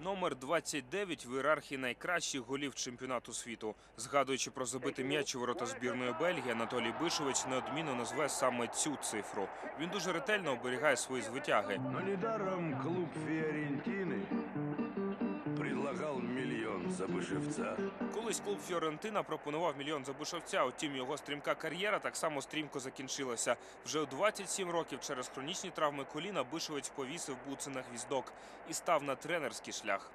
Номер 29 в ієрархії найкращих голів чемпіонату світу. Згадуючи про забити м'яч у ворота збірної Бельгії, Анатолій Бишович неодмінно назве саме цю цифру. Він дуже ретельно оберігає свої звитяги. Недаром клуб миллион за Бышевца. Колись клуб Фіорентина пропонував мільйон за Бишовця. Утім, його стрімка кар'єра так само стрімко закінчилася. Вже у 27 років через хронічні травми коліна Бишовець повісив буци на гвіздок і став на тренерський шлях.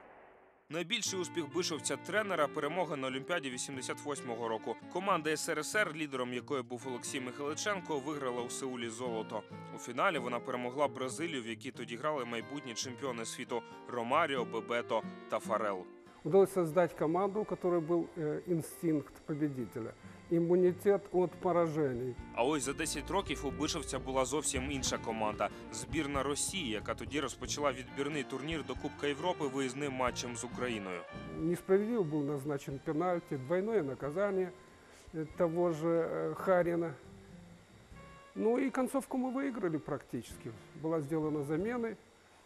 Найбільший успіх бишовця тренера перемога на Олімпіаді 88-го року. Команда СРСР, лідером якої був Олексій Михайличенко, виграла у Сеулі золото. У фіналі вона перемогла Бразилію, в якій тоді грали майбутні чемпіони світу Ромаріо, Бебето та Фарел Удалось создать команду, у которой был э, инстинкт победителя, иммунитет от поражений. А ось за 10 років у Бишевця була зовсім інша команда збірна Росії, яка тоді розпочала відбірний турнір до Кубка Європи виїзним матчем з Україною. Несправедливо был назначен пенальти, двойное наказание э, того же э, Харина. Ну и концовку мы выиграли практически. Была сделана замена,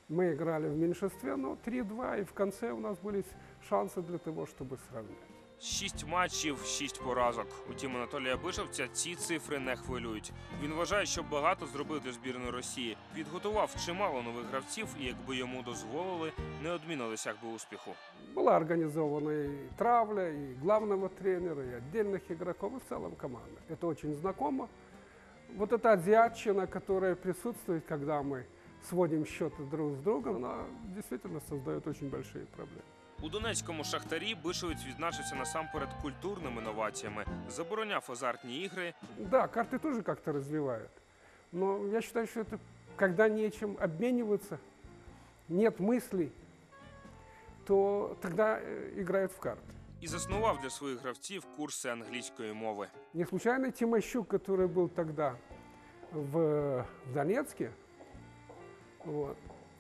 мы играли в меньшинстве, но 3-2, и в конце у нас были шансы для того, чтобы сравнять. Шість матчів, шість поразок. Утім, Анатолія Бишевця ці цифри не хвилюють. Він вважає, що багато зробив для збірної Росії. Підготував чимало нових гравців, і якби йому дозволили, неодмінно досяг би успіху. Была организована и травля, и главного тренера, и отдельных игроков, и в целом команда. Это очень знакомо. Вот эта азиатчина, которая присутствует, когда мы сводим счеты друг с другом, она действительно создает очень большие проблемы. У Донецькому шахтарі Бишевець відзначився насамперед культурними новаціями, забороняв азартні ігри, Да, карты тоже как-то развивают. Но я считаю, что это когда нечем обмениваться, нет мыслей, то тогда э, играют в карты. і заснував для своїх гравців курси англійської мови. Не случайно Тимощук, который был тогда в, в Донецке, вот,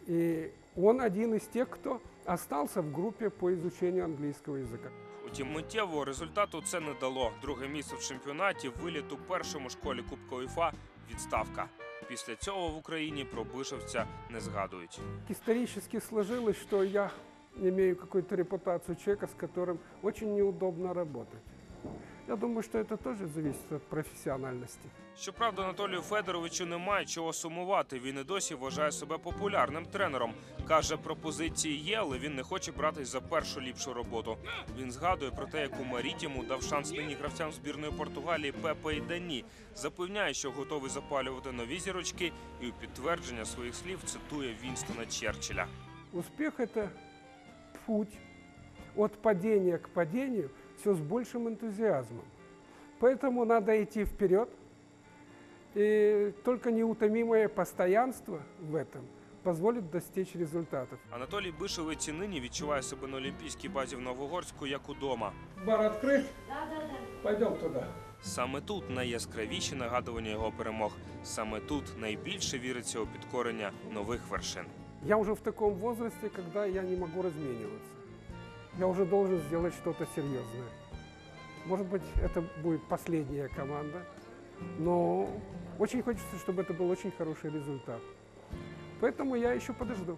и он один из тех, кто остался в группе по изучению английского языка. Утім, миттєвого результату це не дало. Друге місце в чемпіонаті, виліт у першому школі Кубка УЄФА, відставка. Після цього в Україні про Бишевця не згадують. Исторически сложилось, что я имею какую-то репутацию человека, с которым очень неудобно работать. Я думаю, что это тоже зависит от профессиональности. Щоправда, Анатолію Федоровичу немає чого сумувати. Він і досі вважає себе популярним тренером. Каже, пропозиції є, але він не хоче братись за першу ліпшу роботу. Він згадує про те, як у Марітіму дав шанс нині гравцям збірної Португалії Пепе і Дані. Запевняє, що готовий запалювати нові зірочки, і у підтвердження своїх слів цитує Вінстона Черчилля. Успех – это путь от падения к падению, все с большим энтузиазмом. Поэтому надо идти вперед, и только неутомимое постоянство в этом позволит достичь результатов. Анатолій Бишевець і нині відчуває себе на олімпійській базі в Новогорську як удома. Бар открыт? Пойдем туда. Саме тут найяскравіші нагадування його перемог. Саме тут найбільше віриться у підкорення нових вершин. Я уже в таком возрасте, когда я не могу размениваться. Я уже должен сделать что-то серьезное. Может быть, это будет последняя команда, но очень хочется, чтобы это был очень хороший результат. Поэтому я еще подожду.